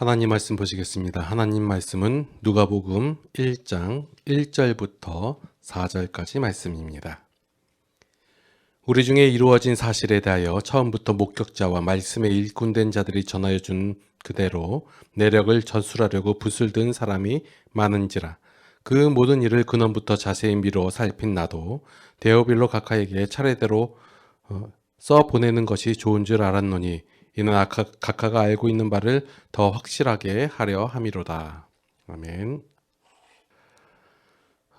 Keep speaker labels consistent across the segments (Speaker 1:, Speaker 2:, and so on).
Speaker 1: 하나님 말씀 보시겠습니다. 하나님 말씀은 누가복음 1장 1절부터 4절까지 말씀입니다. 우리 중에 이루어진 사실에 대하여 처음부터 목격자와 말씀에 일꾼된 자들이 전하여 준 그대로 내력을 전술하려고 붓을 든 사람이 많은지라 그 모든 일을 근원부터 자세히 미루어 살핀 나도 데오빌로 각하에게 차례대로 어, 써 보내는 것이 좋은 줄 알았노니 이는 아카, 각하가 알고 있는 바를 더 확실하게 하려 함이로다. 아멘.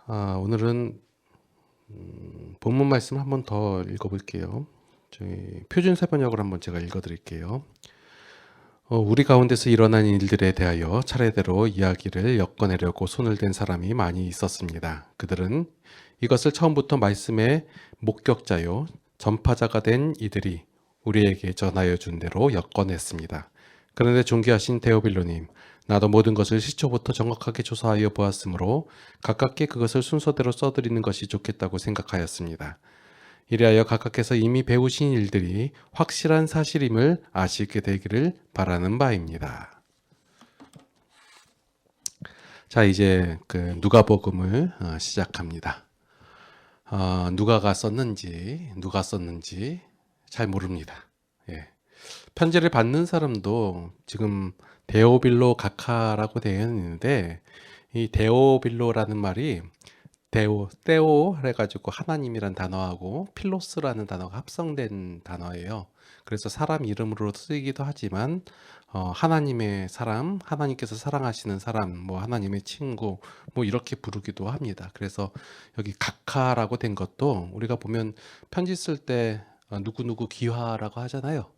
Speaker 1: 아, 오늘은 음, 본문 말씀 한 번 더 읽어볼게요. 저희 표준 세 번역을 한번 제가 읽어드릴게요. 어, 우리 가운데서 일어난 일들에 대하여 차례대로 이야기를 엮어내려고 손을 댄 사람이 많이 있었습니다. 그들은 이것을 처음부터 말씀의 목격자요 전파자가 된 이들이 우리에게 전하여 준 대로 엮어냈습니다. 그런데 존귀하신 데오빌로님, 나도 모든 것을 시초부터 정확하게 조사하여 보았으므로 가깝게 그것을 순서대로 써드리는 것이 좋겠다고 생각하였습니다. 이리하여 각각께서 이미 배우신 일들이 확실한 사실임을 아시게 되기를 바라는 바입니다. 자, 이제 그 누가복음을 어, 시작합니다. 어, 누가가 썼는지 누가 썼는지 잘 모릅니다. 예. 편지를 받는 사람도 지금 데오빌로 가카라고 되어 있는데 이 데오빌로라는 말이 데오, 떼오 해가지고 하나님이란 단어하고 필로스라는 단어가 합성된 단어예요. 그래서 사람 이름으로 쓰이기도 하지만 어, 하나님의 사람, 하나님께서 사랑하시는 사람, 뭐 하나님의 친구, 뭐 이렇게 부르기도 합니다. 그래서 여기 각하라고 된 것도 우리가 보면 편지 쓸때 누구누구 기화라고 하잖아요.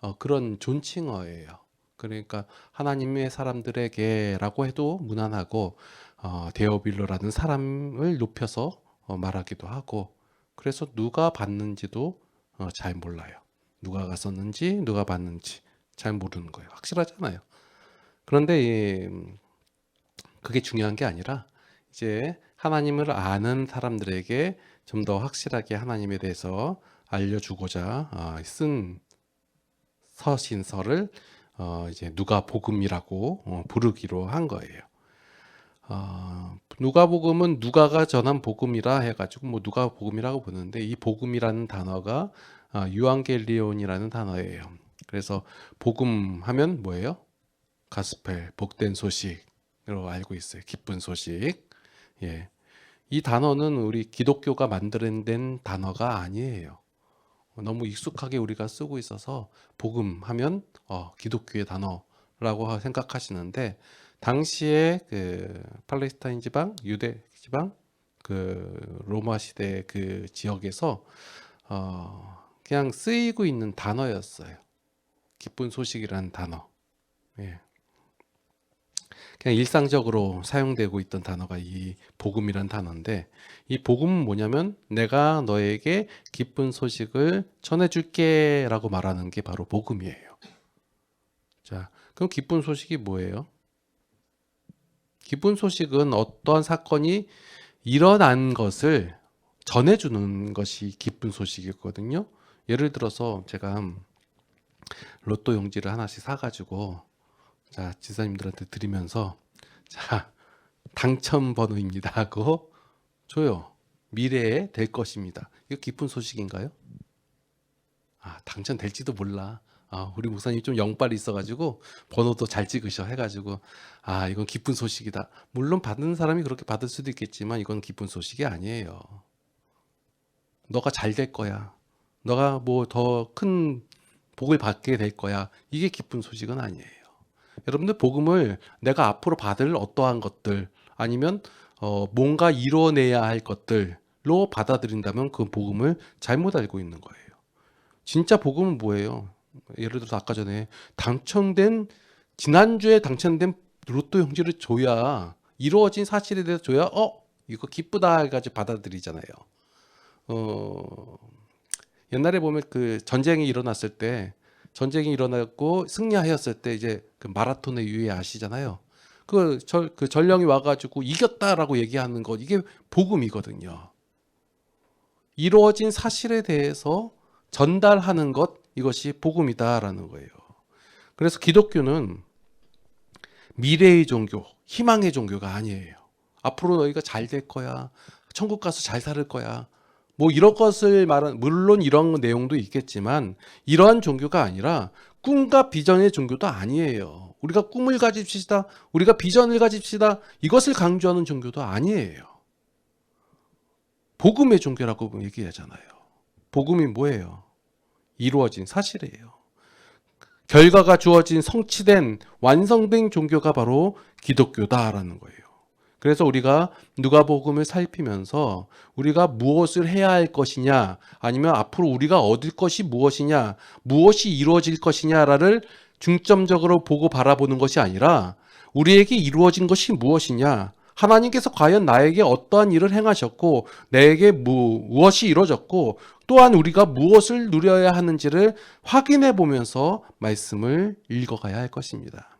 Speaker 1: 어, 그런 존칭어예요. 그러니까 하나님의 사람들에게라고 해도 무난하고 어, 데오빌로라는 사람을 높여서 어, 말하기도 하고 그래서 누가 받는지도 어, 잘 몰라요. 누가가 썼는지 누가 받는지 잘 모르는 거예요. 확실하잖아요. 그런데 이, 음, 그게 중요한 게 아니라 이제 하나님을 아는 사람들에게 좀 더 확실하게 하나님에 대해서 알려주고자 어, 쓴 서신서를 어, 이제 누가 복음이라고 어, 부르기로 한 거예요. 어, 누가복음은 누가가 전한 복음이라 해가지고 뭐 누가 복음이라고 보는데 이 복음이라는 단어가 어, 유앙겔리온이라는 단어예요. 그래서 복음 하면 뭐예요? 가스펠 복된 소식으로 알고 있어요. 기쁜 소식. 예. 이 단어는 우리 기독교가 만들어낸 단어가 아니에요. 너무 익숙하게 우리가 쓰고 있어서 복음 하면 어, 기독교의 단어라고 생각하시는데 당시에 그 팔레스타인 지방, 유대 지방, 그 로마 시대 그 지역에서 어, 그냥 쓰이고 있는 단어였어요. 기쁜 소식이라는 단어. 예. 그냥 일상적으로 사용되고 있던 단어가 이 복음이란 단어인데 이 복음은 뭐냐면 내가 너에게 기쁜 소식을 전해줄게라고 말하는 게 바로 복음이에요. 자, 그럼 기쁜 소식이 뭐예요? 기쁜 소식은 어떠한 사건이 일어난 것을 전해주는 것이 기쁜 소식이거든요. 예를 들어서 제가 로또 용지를 하나씩 사가지고 자, 지사님들한테 드리면서 자, 당첨 번호입니다 하고 줘요. 미래에 될 것입니다. 이거 기쁜 소식인가요? 아, 당첨될지도 몰라. 아, 우리 목사님 좀 영빨이 있어가지고 번호도 잘 찍으셔 해가지고 아, 이건 기쁜 소식이다. 물론 받는 사람이 그렇게 받을 수도 있겠지만 이건 기쁜 소식이 아니에요. 너가 잘 될 거야. 너가 뭐 더 큰 복을 받게 될 거야. 이게 기쁜 소식은 아니에요. 여러분들 복음을 내가 앞으로 받을 어떠한 것들 아니면 어, 뭔가 이뤄내야 할 것들로 받아들인다면 그 복음을 잘못 알고 있는 거예요. 진짜 복음은 뭐예요? 예를 들어서 아까 전에 당첨된 지난주에 당첨된 로또 용지를 줘야 이루어진 사실에 대해서 줘야 어 이거 기쁘다 해가지고 받아들이잖아요. 어 옛날에 보면 그 전쟁이 일어났을 때 전쟁이 일어났고 승리하였을 때 이제 그 마라톤의 유해 아시잖아요. 그, 절, 그 전령이 와가지고 이겼다라고 얘기하는 것 이게 복음이거든요. 이루어진 사실에 대해서 전달하는 것 이것이 복음이다라는 거예요. 그래서 기독교는 미래의 종교, 희망의 종교가 아니에요. 앞으로 너희가 잘 될 거야. 천국 가서 잘 살 거야. 뭐 이런 것을 말한 물론 이런 내용도 있겠지만 이러한 종교가 아니라 꿈과 비전의 종교도 아니에요. 우리가 꿈을 가집시다. 우리가 비전을 가집시다. 이것을 강조하는 종교도 아니에요. 복음의 종교라고 얘기하잖아요. 복음이 뭐예요? 이루어진 사실이에요. 결과가 주어진 성취된 완성된 종교가 바로 기독교다라는 거예요. 그래서 우리가 누가복음을 살피면서 우리가 무엇을 해야 할 것이냐 아니면 앞으로 우리가 얻을 것이 무엇이냐 무엇이 이루어질 것이냐를 중점적으로 보고 바라보는 것이 아니라 우리에게 이루어진 것이 무엇이냐 하나님께서 과연 나에게 어떠한 일을 행하셨고 내게 무, 무엇이 이루어졌고 또한 우리가 무엇을 누려야 하는지를 확인해 보면서 말씀을 읽어가야 할 것입니다.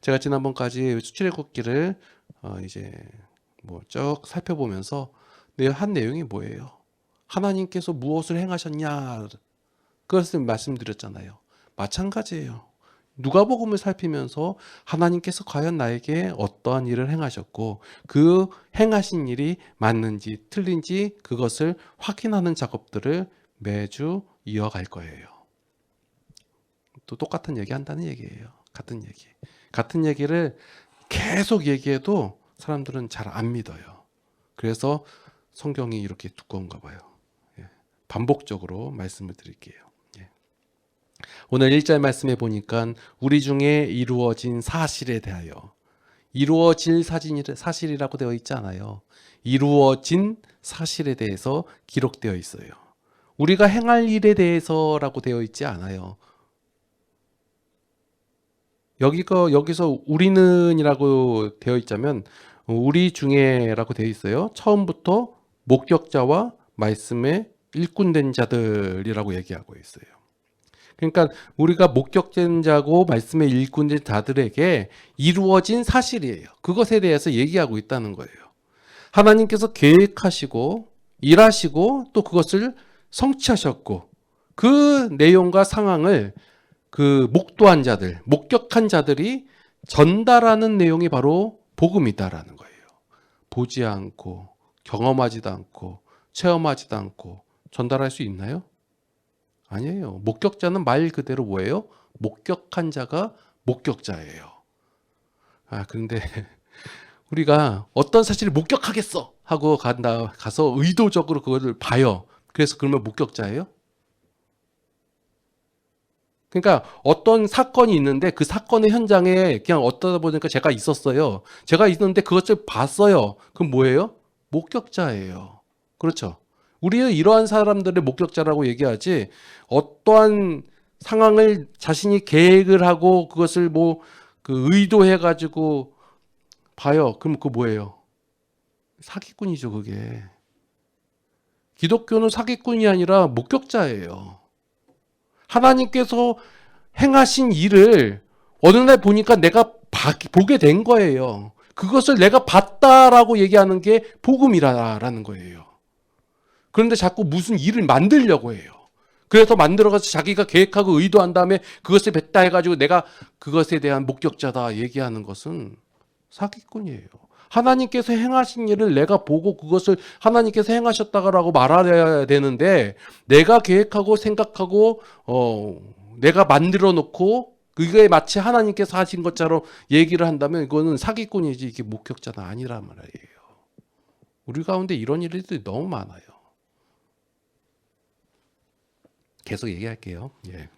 Speaker 1: 제가 지난번까지 수출애굽기를 어 이제 뭐 쭉 살펴보면서 내한 내용이 뭐예요? 하나님께서 무엇을 행하셨냐 그것을 말씀드렸잖아요. 마찬가지예요. 누가복음을 살피면서 하나님께서 과연 나에게 어떠한 일을 행하셨고 그 행하신 일이 맞는지 틀린지 그것을 확인하는 작업들을 매주 이어갈 거예요. 또 똑같은 얘기 한다는 얘기예요. 같은 얘기. 같은 얘기를 계속 얘기해도 사람들은 잘 안 믿어요. 그래서 성경이 이렇게 두꺼운가 봐요. 예. 반복적으로 말씀을 드릴게요. 예. 오늘 1절 말씀에 보니까 우리 중에 이루어진 사실에 대하여 이루어질 사진이, 사실이라고 되어 있지 않아요. 이루어진 사실에 대해서 기록되어 있어요. 우리가 행할 일에 대해서라고 되어 있지 않아요. 여기가 여기서 우리는이라고 되어 있자면 우리 중에라고 되어 있어요. 처음부터 목격자와 말씀에 일꾼된 자들이라고 얘기하고 있어요. 그러니까 우리가 목격된 자고 말씀에 일꾼된 자들에게 이루어진 사실이에요. 그것에 대해서 얘기하고 있다는 거예요. 하나님께서 계획하시고 일하시고 또 그것을 성취하셨고 그 내용과 상황을 그 목도한 자들, 목격한 자들이 전달하는 내용이 바로 복음이다라는 거예요. 보지 않고 경험하지도 않고 체험하지도 않고 전달할 수 있나요? 아니에요. 목격자는 말 그대로 뭐예요? 목격한 자가 목격자예요. 아, 근데 우리가 어떤 사실을 목격하겠어 하고 간다 가서 의도적으로 그거를 봐요. 그래서 그러면 목격자예요? 그러니까 어떤 사건이 있는데 그 사건의 현장에 그냥 어떠다 보니까 제가 있었어요. 제가 있는데 그것을 봤어요. 그럼 뭐예요? 목격자예요. 그렇죠. 우리는 이러한 사람들의 목격자라고 얘기하지 어떠한 상황을 자신이 계획을 하고 그것을 뭐 그 의도해 가지고 봐요. 그럼 그 뭐예요? 사기꾼이죠, 그게. 기독교는 사기꾼이 아니라 목격자예요. 하나님께서 행하신 일을 어느 날 보니까 내가 보게 된 거예요. 그것을 내가 봤다라고 얘기하는 게 복음이라는 거예요. 그런데 자꾸 무슨 일을 만들려고 해요. 그래서 만들어가서 자기가 계획하고 의도한 다음에 그것을 뱉다 해가지고 내가 그것에 대한 목격자다 얘기하는 것은 사기꾼이에요. 하나님께서 행하신 일을 내가 보고 그것을 하나님께서 행하셨다라고 말해야 되는데 내가 계획하고 생각하고 어 내가 만들어 놓고 그게 마치 하나님께서 하신 것처럼 얘기를 한다면 이거는 사기꾼이지 이게 목격자는 아니란 말이에요. 우리 가운데 이런 일들이 너무 많아요. 계속 얘기할게요. 예.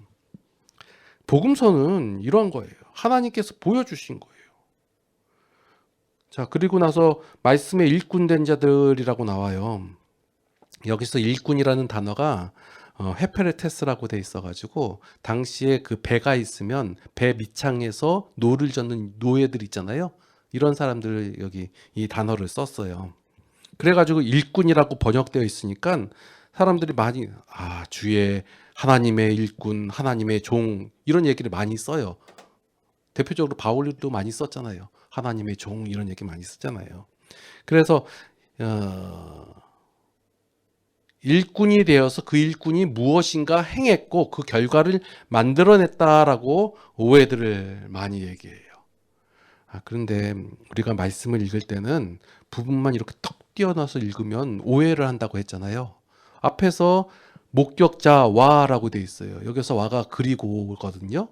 Speaker 1: 복음서는 이런 거예요. 하나님께서 보여주신 거예요. 자, 그리고 나서 말씀에 일꾼 된 자들이라고 나와요. 여기서 일꾼이라는 단어가 어, 헤페레테스라고 돼 있어가지고 당시에 그 배가 있으면 배 밑창에서 노를 젓는 노예들 있잖아요. 이런 사람들을 여기 이 단어를 썼어요. 그래가지고 일꾼이라고 번역되어 있으니까 사람들이 많이 아 주의 하나님의 일꾼, 하나님의 종 이런 얘기를 많이 써요. 대표적으로 바울도 많이 썼잖아요. 하나님의 종 이런 얘기 많이 쓰잖아요. 그래서 어, 일꾼이 되어서 그 일꾼이 무엇인가 행했고 그 결과를 만들어냈다라고 오해들을 많이 얘기해요. 아, 그런데 우리가 말씀을 읽을 때는 부분만 이렇게 턱 띄어넣어서 읽으면 오해를 한다고 했잖아요. 앞에서 목격자 와라고 돼 있어요. 여기서 와가 그리고거든요.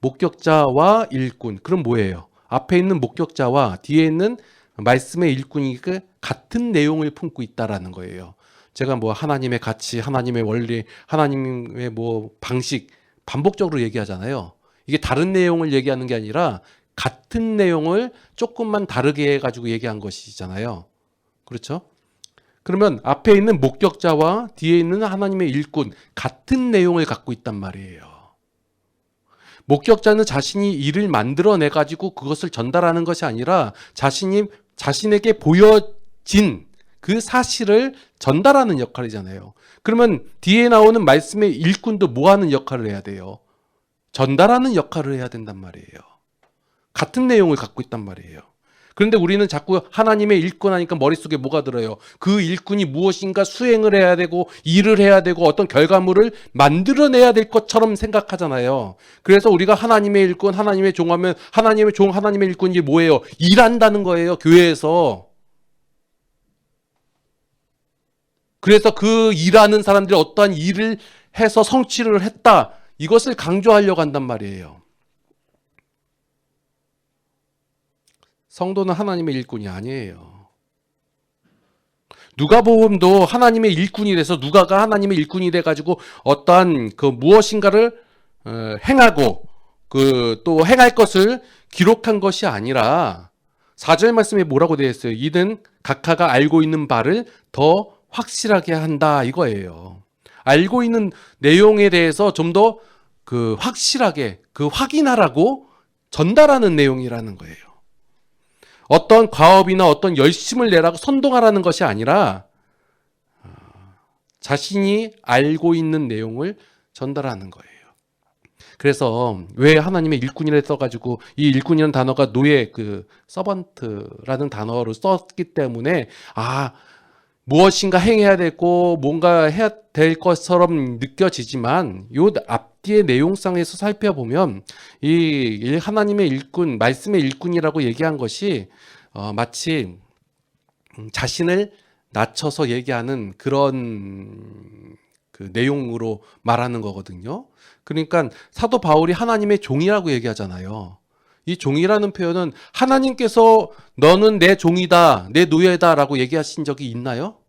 Speaker 1: 목격자와 일꾼. 그럼 뭐예요? 앞에 있는 목격자와 뒤에 있는 말씀의 일꾼이 그 같은 내용을 품고 있다라는 거예요. 제가 뭐 하나님의 가치, 하나님의 원리, 하나님의 뭐 방식 반복적으로 얘기하잖아요. 이게 다른 내용을 얘기하는 게 아니라 같은 내용을 조금만 다르게 해가지고 얘기한 것이잖아요. 그렇죠? 그러면 앞에 있는 목격자와 뒤에 있는 하나님의 일꾼 같은 내용을 갖고 있단 말이에요. 목격자는 자신이 일을 만들어내 가지고 그것을 전달하는 것이 아니라 자신이 자신에게 보여진 그 사실을 전달하는 역할이잖아요. 그러면 뒤에 나오는 말씀의 일꾼도 뭐 하는 역할을 해야 돼요? 전달하는 역할을 해야 된단 말이에요. 같은 내용을 갖고 있단 말이에요. 그런데 우리는 자꾸 하나님의 일꾼 하니까 머릿속에 뭐가 들어요? 그 일꾼이 무엇인가 수행을 해야 되고 일을 해야 되고 어떤 결과물을 만들어내야 될 것처럼 생각하잖아요. 그래서 우리가 하나님의 일꾼, 하나님의 종하면 하나님의 종, 하나님의 일꾼이 뭐예요? 일한다는 거예요. 교회에서. 그래서 그 일하는 사람들이 어떠한 일을 해서 성취를 했다. 이것을 강조하려고 한단 말이에요. 성도는 하나님의 일꾼이 아니에요. 누가복음도 하나님의 일꾼이래서 누가가 하나님의 일꾼이 돼 가지고 어떠한 그 무엇인가를 어, 행하고 그 또 행할 것을 기록한 것이 아니라 4절 말씀에 뭐라고 되어 있어요? 이는 각하가 알고 있는 바를 더 확실하게 한다 이거예요. 알고 있는 내용에 대해서 좀 더 그 확실하게 그 확인하라고 전달하는 내용이라는 거예요. 어떤 과업이나 어떤 열심을 내라고 선동하라는 것이 아니라 어, 자신이 알고 있는 내용을 전달하는 거예요. 그래서 왜 하나님의 일꾼이라 써가지고 이 일꾼이라는 단어가 노예 그 서번트라는 단어로 썼기 때문에 아 무엇인가 행해야 되고 뭔가 해야 될 것처럼 느껴지지만 요 앞 뒤의 내용상에서 살펴보면 이 하나님의 일꾼, 말씀의 일꾼이라고 얘기한 것이 어, 마치 자신을 낮춰서 얘기하는 그런 그 내용으로 말하는 거거든요. 그러니까 사도 바울이 하나님의 종이라고 얘기하잖아요. 이 종이라는 표현은 하나님께서 너는 내 종이다, 내 노예다라고 얘기하신 적이 있나요?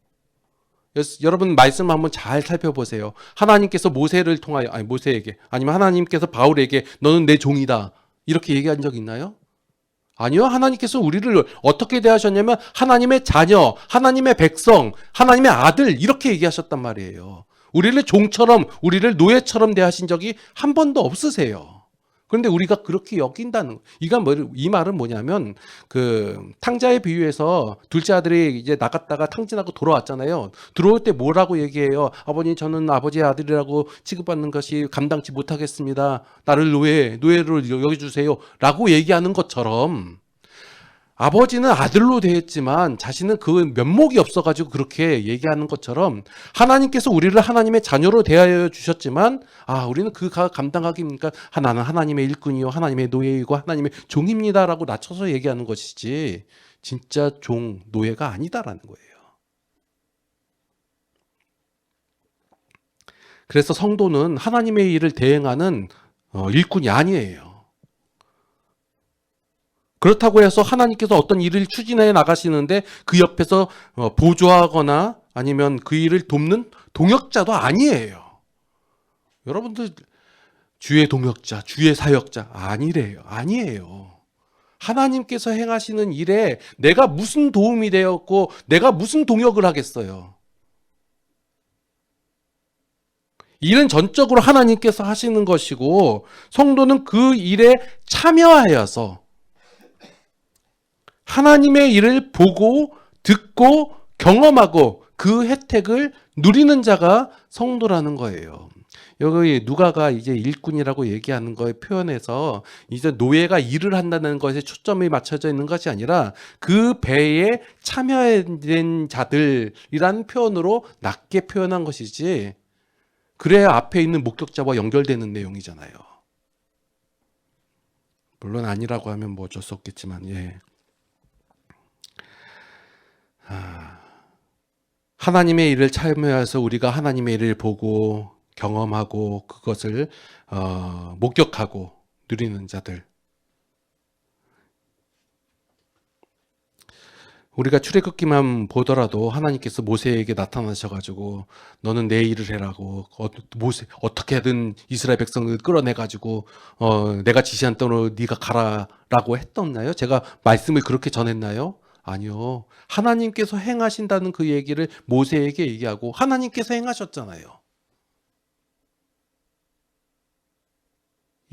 Speaker 1: 여러분 말씀 한번 잘 살펴보세요. 하나님께서 모세를 통하여 아니 모세에게 아니면 하나님께서 바울에게 너는 내 종이다 이렇게 얘기한 적 있나요? 아니요. 하나님께서 우리를 어떻게 대하셨냐면 하나님의 자녀, 하나님의 백성, 하나님의 아들 이렇게 얘기하셨단 말이에요. 우리를 종처럼 우리를 노예처럼 대하신 적이 한 번도 없으세요. 그런데 우리가 그렇게 여긴다는 이가 뭐, 이 말은 뭐냐면 그 탕자의 비유에서 둘째 아들이 이제 나갔다가 탕진하고 돌아왔잖아요. 들어올 때 뭐라고 얘기해요? 아버님 저는 아버지의 아들이라고 취급받는 것이 감당치 못하겠습니다. 나를 노예 노예로 여겨 주세요라고 얘기하는 것처럼 아버지는 아들로 되었지만 자신은 그 면목이 없어가지고 그렇게 얘기하는 것처럼 하나님께서 우리를 하나님의 자녀로 대하여 주셨지만 아 우리는 그가 감당하기니까 나는 하나님의 일꾼이요 하나님의 노예이고 하나님의 종입니다라고 낮춰서 얘기하는 것이지 진짜 종 노예가 아니다라는 거예요. 그래서 성도는 하나님의 일을 대행하는 어, 일꾼이 아니에요. 그렇다고 해서 하나님께서 어떤 일을 추진해 나가시는데 그 옆에서 어, 보조하거나 아니면 그 일을 돕는 동역자도 아니에요. 여러분들 주의 동역자, 주의 사역자 아니래요. 아니에요. 하나님께서 행하시는 일에 내가 무슨 도움이 되었고 내가 무슨 동역을 하겠어요. 일은 전적으로 하나님께서 하시는 것이고 성도는 그 일에 참여하여서 하나님의 일을 보고 듣고 경험하고 그 혜택을 누리는 자가 성도라는 거예요. 여기 누가가 이제 일꾼이라고 얘기하는 거에 표현해서 이제 노예가 일을 한다는 것에 초점이 맞춰져 있는 것이 아니라 그 배에 참여된 자들이라는 표현으로 낮게 표현한 것이지 그래야 앞에 있는 목격자와 연결되는 내용이잖아요. 물론 아니라고 하면 뭐 어쩔 수 없겠지만 예. 아, 하나님의 일을 참여해서 우리가 하나님의 일을 보고 경험하고 그것을 어, 목격하고 누리는 자들. 우리가 출애굽기만 보더라도 하나님께서 모세에게 나타나셔가지고 너는 내 일을 해라고 어, 모세 어떻게든 이스라엘 백성을 끌어내가지고 어, 내가 지시한 대로 네가 가라라고 했었나요? 제가 말씀을 그렇게 전했나요? 아니요. 하나님께서 행하신다는 그 얘기를 모세에게 얘기하고 하나님께서 행하셨잖아요.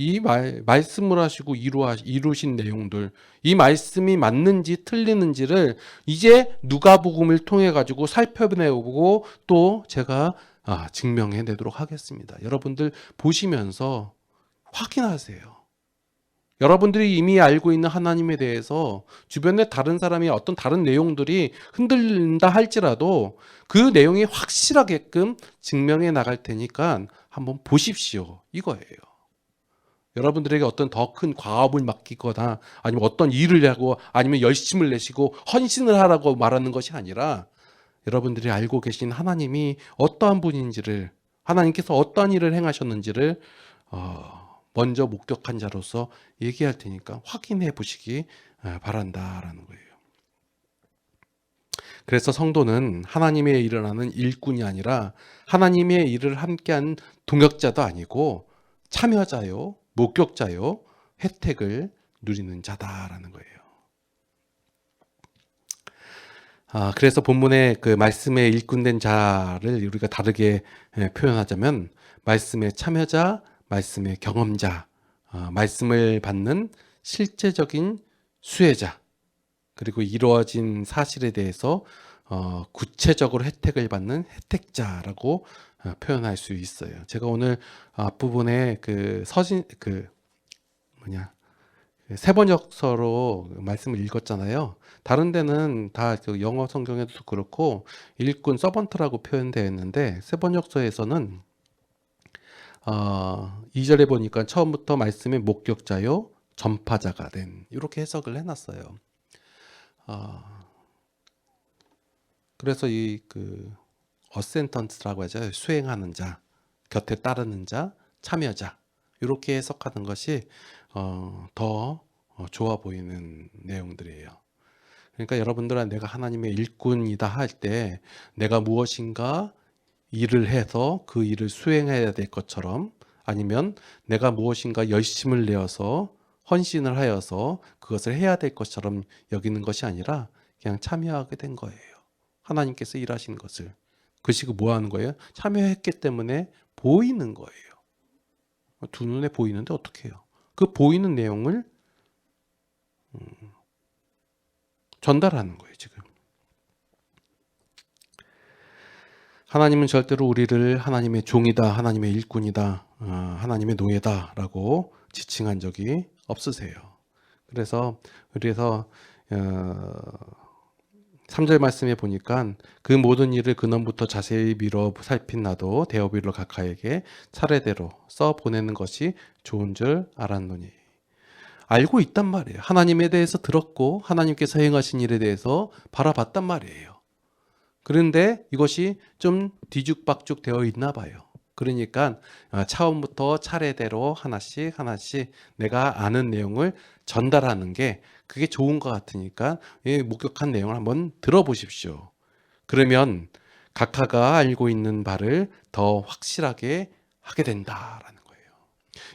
Speaker 1: 이 말, 말씀을 하시고 이루하, 이루신 내용들, 이 말씀이 맞는지 틀리는지를 이제 누가복음을 통해 가지고 살펴내보고 또 제가 아, 증명해 내도록 하겠습니다. 여러분들 보시면서 확인하세요. 여러분들이 이미 알고 있는 하나님에 대해서 주변에 다른 사람이 어떤 다른 내용들이 흔들린다 할지라도 그 내용이 확실하게끔 증명해 나갈 테니까 한번 보십시오. 이거예요. 여러분들에게 어떤 더 큰 과업을 맡기거나 아니면 어떤 일을 하고 아니면 열심을 내시고 헌신을 하라고 말하는 것이 아니라 여러분들이 알고 계신 하나님이 어떠한 분인지를 하나님께서 어떠한 일을 행하셨는지를 어, 먼저 목격한 자로서 얘기할 테니까 확인해 보시기 어, 바란다라는 거예요. 그래서 성도는 하나님의 일을 하는 일꾼이 아니라 하나님의 일을 함께한 동역자도 아니고 참여자요, 목격자요, 혜택을 누리는 자다라는 거예요. 아, 그래서 본문의 그 말씀에 일꾼된 자를 우리가 다르게 예, 표현하자면 말씀의 참여자, 말씀의 경험자, 아, 말씀을 받는 실제적인 수혜자, 그리고 이루어진 사실에 대해서 어, 구체적으로 혜택을 받는 혜택자라고 어, 표현할 수 있어요. 제가 오늘 앞부분에 그 서신 그 뭐냐 그 세번역서로 말씀을 읽었잖아요. 다른 데는 다그 영어 성경에도 그렇고 일꾼 서번트라고 표현되어 있는데 세번역서에서는 어, 2절에 보니까 처음부터 말씀의 목격자요 전파자가 된 이렇게 해석을 해놨어요. 어, 그래서 이 그 어센턴트라고 하죠. 수행하는 자, 곁에 따르는 자, 참여자 이렇게 해석하는 것이 어, 더 어, 좋아 보이는 내용들이에요. 그러니까 여러분들은 내가 하나님의 일꾼이다 할 때 내가 무엇인가 일을 해서 그 일을 수행해야 될 것처럼 아니면 내가 무엇인가 열심을 내어서 헌신을 하여서 그것을 해야 될 것처럼 여기는 것이 아니라 그냥 참여하게 된 거예요. 하나님께서 일하신 것을. 그시고 뭐 하는 거예요? 참여했기 때문에 보이는 거예요. 두 눈에 보이는데 어떻게 해요? 그 보이는 내용을 음, 전달하는 거예요, 지금. 하나님은 절대로 우리를 하나님의 종이다, 하나님의 일꾼이다, 어, 하나님의 노예다라고 지칭한 적이 없으세요. 그래서 그래서 어, 3절 말씀에 보니까 그 모든 일을 근원부터 자세히 미뤄 살핀 나도 대어비로 각하에게 차례대로 써 보내는 것이 좋은 줄 알았노니 알고 있단 말이에요. 하나님에 대해서 들었고 하나님께서 행하신 일에 대해서 바라봤단 말이에요. 그런데 이것이 좀 뒤죽박죽 되어 있나 봐요. 그러니까 처음부터 차례대로 하나씩 하나씩 내가 아는 내용을 전달하는 게 그게 좋은 것 같으니까 이 목격한 내용을 한번 들어보십시오. 그러면 각하가 알고 있는 바를 더 확실하게 하게 된다라는 거예요.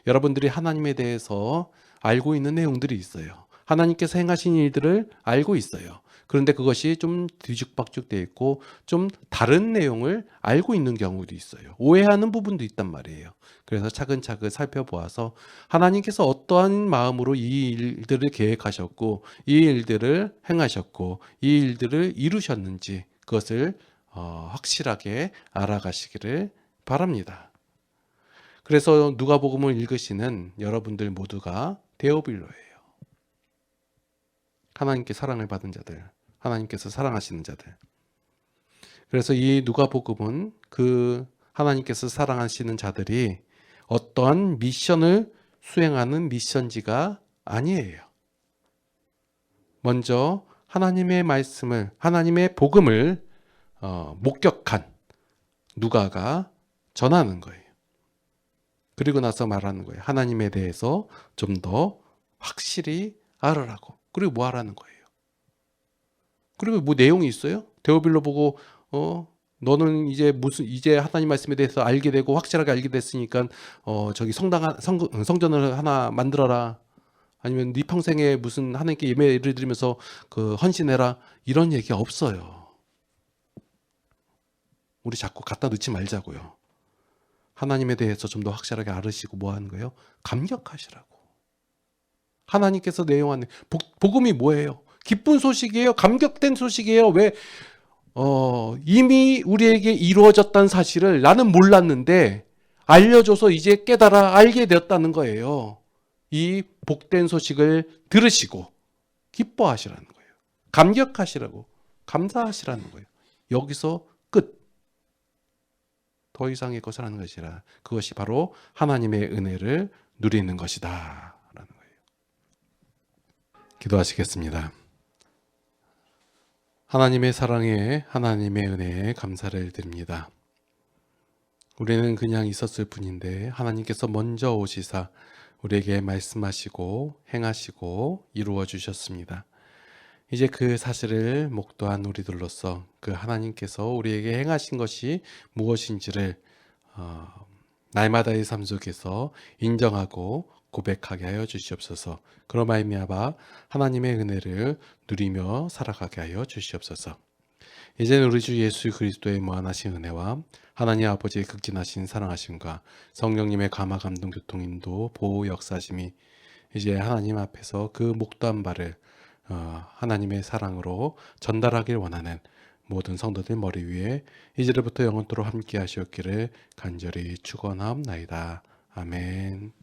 Speaker 1: 여러분들이 하나님에 대해서 알고 있는 내용들이 있어요. 하나님께서 행하신 일들을 알고 있어요. 그런데 그것이 좀 뒤죽박죽되어 있고 좀 다른 내용을 알고 있는 경우도 있어요. 오해하는 부분도 있단 말이에요. 그래서 차근차근 살펴보아서 하나님께서 어떠한 마음으로 이 일들을 계획하셨고 이 일들을 행하셨고 이 일들을 이루셨는지 그것을 어, 확실하게 알아가시기를 바랍니다. 그래서 누가복음을 읽으시는 여러분들 모두가 데오빌로예요. 하나님께 사랑을 받은 자들, 하나님께서 사랑하시는 자들. 그래서 이 누가복음은 그 하나님께서 사랑하시는 자들이 어떠한 미션을 수행하는 미션지가 아니에요. 먼저 하나님의 말씀을 하나님의 복음을 어, 목격한 누가가 전하는 거예요. 그리고 나서 말하는 거예요. 하나님에 대해서 좀 더 확실히 알으라고. 그리고 뭐 하라는 거예요. 그리고 뭐 내용이 있어요? 데오빌로 보고 어 너는 이제 무슨 이제 하나님 말씀에 대해서 알게 되고 확실하게 알게 됐으니까 어 저기 성당 한- 성 성전을 하나 만들어라. 아니면 네 평생에 무슨 하나님께 예배를 드리면서 그 헌신해라 이런 얘기 없어요. 우리 자꾸 갖다 넣지 말자고요. 하나님에 대해서 좀 더 확실하게 알으시고 뭐 하는 거예요? 감격하시라고. 하나님께서 내용하는 복, 복음이 뭐예요? 기쁜 소식이에요? 감격된 소식이에요? 왜 어, 이미 우리에게 이루어졌다는 사실을 나는 몰랐는데 알려줘서 이제 깨달아 알게 되었다는 거예요. 이 복된 소식을 들으시고 기뻐하시라는 거예요. 감격하시라고 감사하시라는 거예요. 여기서 끝. 더 이상의 것을 하는 것이라 그것이 바로 하나님의 은혜를 누리는 것이다. 기도하시겠습니다. 하나님의 사랑에 하나님의 은혜에 감사를 드립니다. 우리는 그냥 있었을 뿐인데 하나님께서 먼저 오시사 우리에게 말씀하시고 행하시고 이루어 주셨습니다. 이제 그 사실을 목도한 우리들로서 그 하나님께서 우리에게 행하신 것이 무엇인지를 어, 날마다의 삶 속에서 인정하고 고백하게 하여 주시옵소서. 그로 말미암아 하나님의 은혜를 누리며 살아가게 하여 주시옵소서. 이제는 우리 주 예수 그리스도의 무한하신 은혜와 하나님 아버지의 극진하신 사랑하심과 성령님의 감화 감동 교통 인도 보호 역사심이 이제 하나님 앞에서 그 목도한 바를 어, 하나님의 사랑으로 전달하길 원하는 모든 성도들 머리 위에 이제부터 영원토록 함께 하시옵기를 간절히 축원하옵나이다. 아멘.